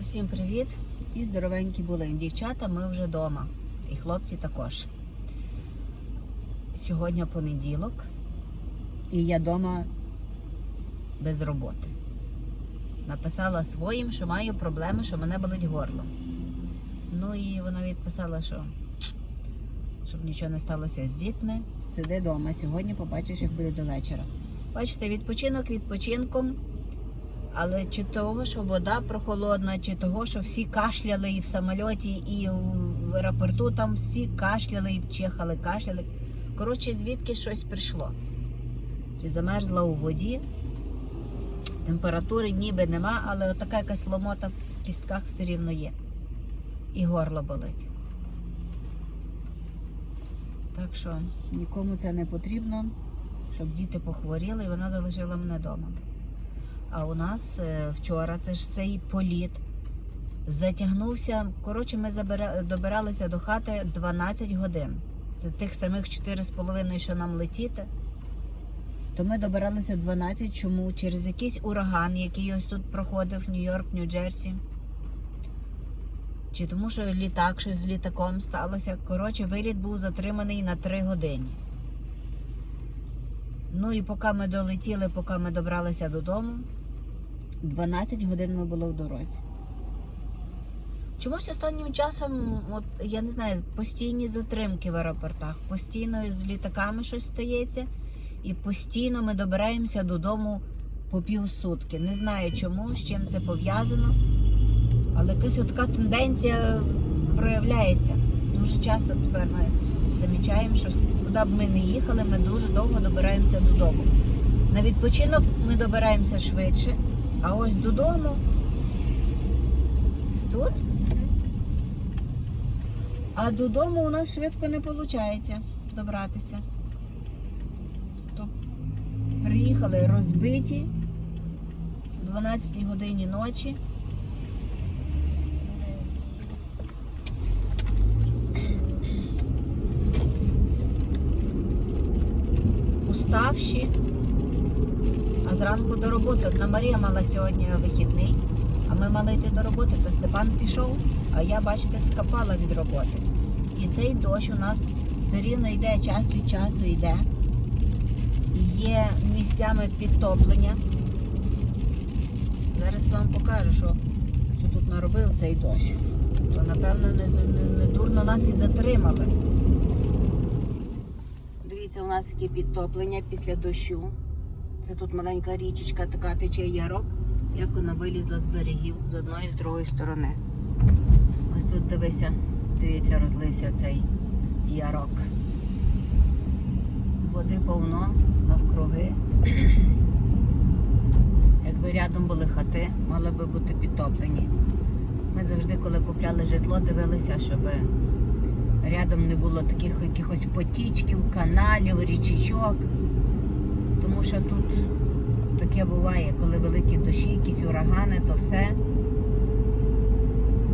Всім привіт! І здоровенькі були. Дівчата, ми вже вдома. І хлопці також. Сьогодні понеділок, і я вдома без роботи. Написала своїм, що маю проблеми, що мене болить горло. Ну і вона відписала, що щоб нічого не сталося з дітьми, сиди вдома. Сьогодні побачиш, як буде до вечора. Бачите, відпочинок відпочинком. Але чи того, що вода прохолодна, чи того, що всі кашляли і в самольоті, і в аеропорту там всі кашляли і чихали, кашляли. Коротше, звідки щось прийшло. Чи замерзла у воді, температури ніби нема, але отака якась ломота в кістках все рівно є. І горло болить. Так що нікому це не потрібно, щоб діти похворіли, і вона залишила мене вдома. А у нас е, вчора це ж цей політ затягнувся. Коротше, ми добиралися до хати 12 годин. Це тих самих 4,5, що нам летіти. То ми добиралися 12. Чому? Через якийсь ураган, який ось тут проходив Нью-Йорк, Нью-Джерсі. Чи тому, що літак щось з літаком сталося. Коротше, виліт був затриманий на 3 години. Ну і поки ми долетіли, поки ми добралися додому, 12 годин ми були в дорозі. Чомусь останнім часом, от я не знаю, постійні затримки в аеропортах, постійно з літаками щось стається, і постійно ми добираємося додому по півсутки. Не знаю чому, з чим це пов'язано, але якась така тенденція проявляється. Дуже часто тепер ми замічаємо, що куди б ми не їхали, ми дуже довго добираємося додому. На відпочинок ми добираємося швидше, а ось додому тут. А додому у нас швидко не виходить добратися. То приїхали розбиті о 12 годині ночі. уставші. А зранку до роботи. Одна Марія мала сьогодні вихідний, а ми мали йти до роботи, та Степан пішов, а я, бачите, скапала від роботи. І цей дощ у нас все рівно йде, час від часу йде. Є місцями підтоплення. Зараз вам покажу, що, що тут наробив цей дощ. То, напевно, не, не, не дурно нас і затримали. Дивіться, у нас таке підтоплення після дощу. Це тут маленька річечка, така тече ярок, як вона вилізла з берегів з одної з другої сторони. Ось тут дивися, дивіться, розлився цей ярок. Води повно навкруги. Якби рядом були хати, мали би бути підтоплені. Ми завжди, коли купляли житло, дивилися, щоб рядом не було таких якихось потічків, каналів, річечок. Тому що тут таке буває, коли великі дощі, якісь урагани, то все.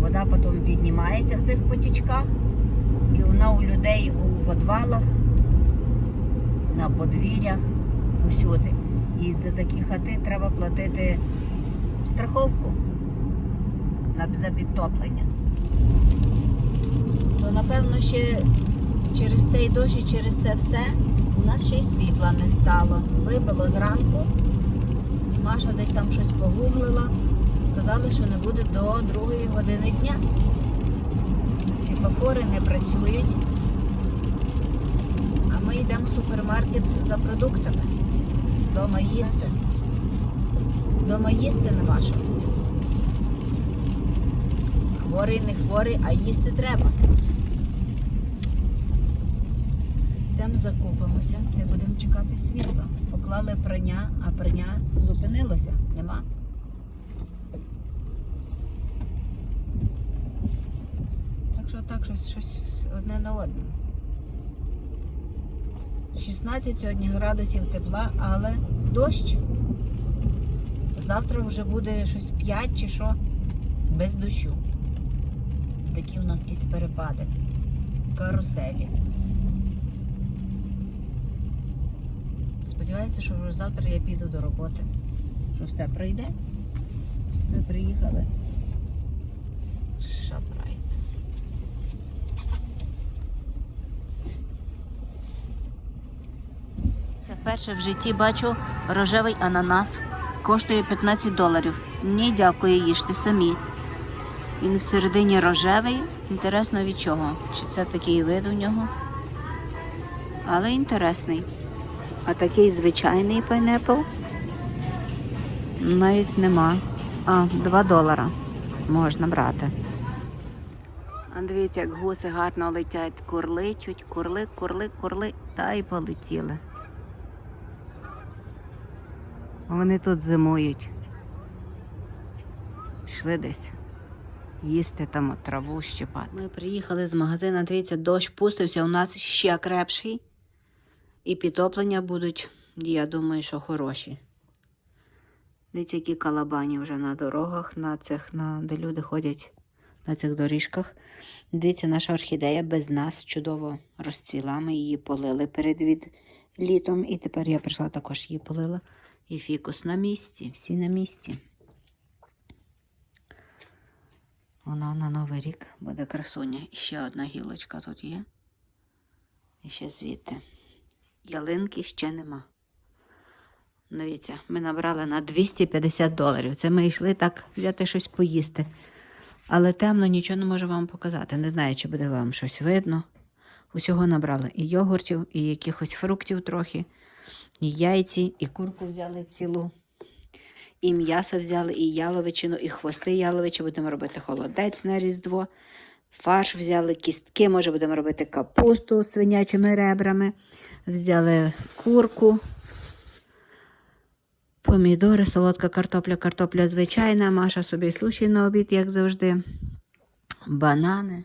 Вода потім піднімається в цих потічках, і вона у людей у підвалах, на подвір'ях, усюди. І за такі хати треба платити страховку за підтоплення то напевно ще через цей дощ і через це все у нас ще й світла не стало. Вибило зранку. Маша десь там щось погуглила. Сказали, що не буде до другої години дня. Світлофори не працюють. А ми йдемо в супермаркет за продуктами. Дома їсти. Дома їсти нема що. Хворий, не хворий, а їсти треба. Йдемо закупимося і будемо чекати світла. Поклали прання, а прання зупинилося. Нема. Так що так, щось, щось одне на одне. 16 сьогодні градусів тепла, але дощ. Завтра вже буде щось 5 чи що, без дощу. Такі у нас якісь перепади. Каруселі. сподіваюся, що вже завтра я піду до роботи, що все прийде. Ми приїхали. Шапрайт. Це вперше в житті бачу рожевий ананас. Коштує 15 доларів. Ні, дякую, їжте самі. Він всередині рожевий. Інтересно від чого? Чи це такий вид у нього? Але інтересний. А такий звичайний пайнепл навіть нема. А, 2 долара можна брати. Дивіться, як гуси гарно летять, курличуть, курли, курли, курли, та й полетіли. Вони тут зимують. Йшли десь їсти там траву щипати. Ми приїхали з магазину, дивіться, дощ пустився, у нас ще крепший. І підтоплення будуть, я думаю, що хороші. Дивіться, які калабані вже на дорогах, на цих, на, де люди ходять на цих доріжках. Дивіться, наша орхідея без нас чудово розцвіла. Ми її полили перед від літом. І тепер я прийшла також її полила. І фікус на місці, всі на місці. Вона на Новий рік буде красуня. І ще одна гілочка тут є. І ще звідти. Ялинки ще нема. Дивіться, ми набрали на 250 доларів. Це ми йшли так взяти щось поїсти. Але темно нічого не можу вам показати. Не знаю, чи буде вам щось видно. Усього набрали і йогуртів, і якихось фруктів трохи, і яйці, і курку взяли цілу, і м'ясо взяли, і яловичину, і хвости яловичі. Будемо робити холодець на Різдво. Фарш взяли, кістки, може, будемо робити капусту з свинячими ребрами. Взяли курку, помідори, солодка картопля, картопля звичайна. Маша собі суші на обід, як завжди. Банани,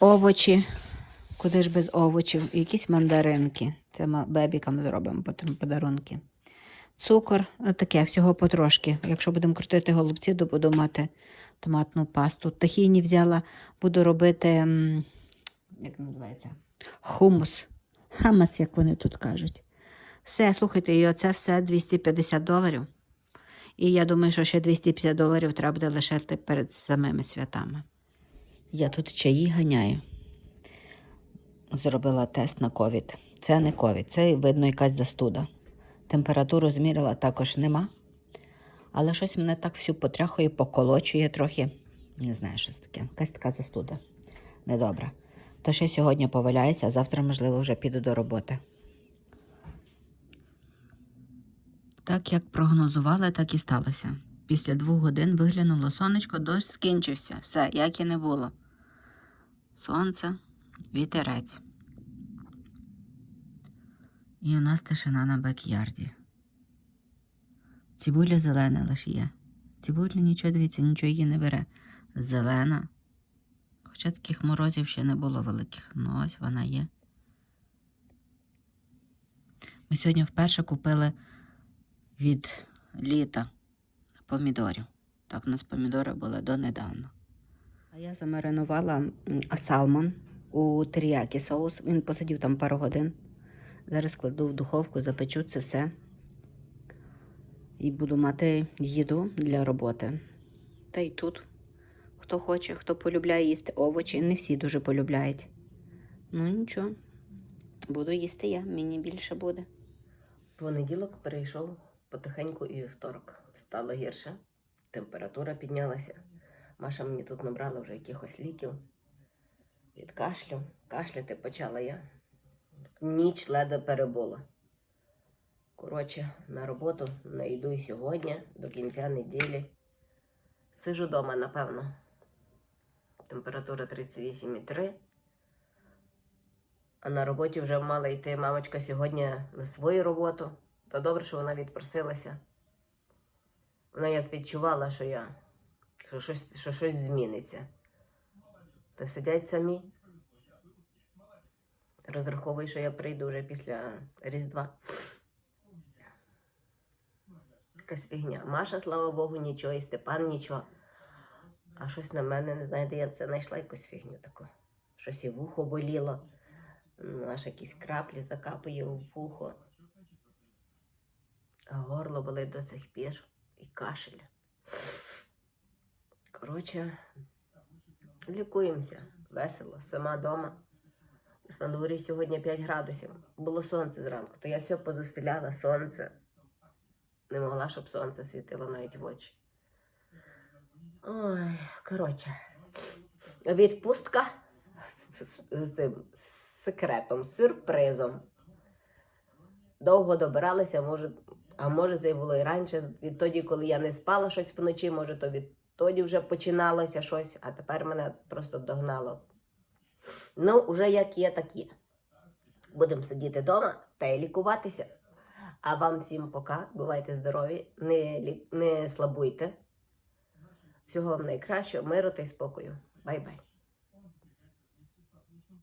овочі. Куди ж без овочів? Якісь мандаринки. Це бебікам зробимо потім подарунки. Цукор, таке, всього потрошки. Якщо будемо крутити голубці, то буду мати томатну пасту. Тахіні взяла, буду робити, як називається? Хумус. Хамас, як вони тут кажуть. Все, слухайте, і оце все 250 доларів. І я думаю, що ще 250 доларів треба буде лишити перед самими святами. Я тут чаї ганяю. Зробила тест на ковід. Це не ковід, це видно якась застуда. Температуру змірила також нема. Але щось мене так всю потряхує, поколочує трохи. Не знаю, що це таке. Якась така застуда. Недобра. То ще сьогодні поваляється, а завтра, можливо, вже піду до роботи. Так як прогнозували, так і сталося. Після двох годин виглянуло сонечко, дощ скінчився. Все, як і не було. Сонце, вітерець. І у нас тишина на бек-ярді. Цибуля зелена лише є. Цибуля нічого, дивіться, нічого її не бере. Зелена. Хоча таких морозів ще не було великих. Ну ось вона є. Ми сьогодні вперше купили від літа помідорів. Так, у нас помідори були донедавна. А я замаринувала салмон у теріякі соус. Він посидів там пару годин. Зараз кладу в духовку, запечу це все. І буду мати їду для роботи. Та й тут. Хто хоче, хто полюбляє їсти овочі, не всі дуже полюбляють. Ну нічого. Буду їсти я, мені більше буде. Понеділок перейшов потихеньку і вівторок. Стало гірше, температура піднялася. Маша мені тут набрала вже якихось ліків від кашлю. Кашляти почала я. Ніч ледве перебула. Коротше, на роботу не йду і сьогодні, до кінця неділі. Сижу вдома, напевно. Температура 38,3. А на роботі вже мала йти мамочка сьогодні на свою роботу. То добре, що вона відпросилася. Вона як відчувала, що я що щось, що щось зміниться. То сидять самі. Розраховую, що я прийду вже після Різдва. Якась фігня. Маша, слава Богу, нічого, і Степан нічого. А щось на мене, не знаю, де я це знайшла якусь фігню таку. Щось і вухо боліло. Ну, аж якісь краплі закапує у вухо. А горло болить до сих пір і кашель. Коротше, лікуємося весело, сама вдома. На дворі сьогодні 5 градусів. Було сонце зранку, то я все позастеляла сонце. Не могла, щоб сонце світило навіть в очі. Ой, коротше. Відпустка з, цим з секретом, сюрпризом. Довго добиралися, може, а може, це було і раніше. Відтоді, коли я не спала щось вночі, може, то відтоді вже починалося щось, а тепер мене просто догнало. Ну, уже як є, так є. Будемо сидіти вдома та й лікуватися. А вам всім пока. Бувайте здорові, не, не слабуйте. Всього вам найкращого, миру та й спокою. Бай-бай.